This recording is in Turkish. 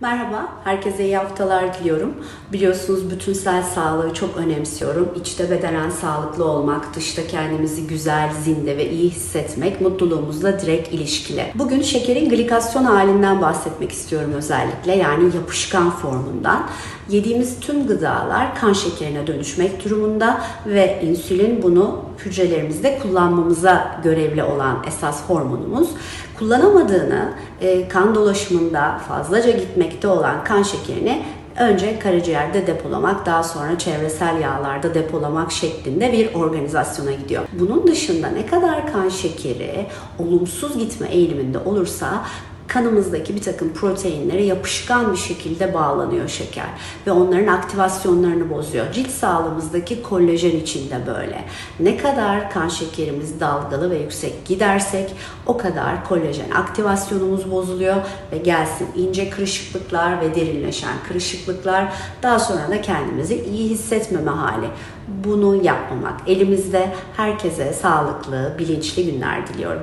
Merhaba, herkese iyi haftalar diliyorum. Biliyorsunuz bütünsel sağlığı çok önemsiyorum. İçte bedenen sağlıklı olmak, dışta kendimizi güzel, zinde ve iyi hissetmek mutluluğumuzla direkt ilişkili. Bugün şekerin glikasyon halinden bahsetmek istiyorum özellikle. Yani yapışkan formundan. Yediğimiz tüm gıdalar kan şekerine dönüşmek durumunda ve insülin bunu hücrelerimizde kullanmamıza görevli olan esas hormonumuz. Kullanamadığını e, kan dolaşımında fazlaca gitmekte olan kan şekerini önce karaciğerde depolamak, daha sonra çevresel yağlarda depolamak şeklinde bir organizasyona gidiyor. Bunun dışında ne kadar kan şekeri olumsuz gitme eğiliminde olursa kanımızdaki bir takım proteinlere yapışkan bir şekilde bağlanıyor şeker ve onların aktivasyonlarını bozuyor. Cilt sağlığımızdaki kollajen için de böyle. Ne kadar kan şekerimiz dalgalı ve yüksek gidersek o kadar kollajen aktivasyonumuz bozuluyor ve gelsin ince kırışıklıklar ve derinleşen kırışıklıklar daha sonra da kendimizi iyi hissetmeme hali. Bunu yapmamak elimizde herkese sağlıklı, bilinçli günler diliyorum.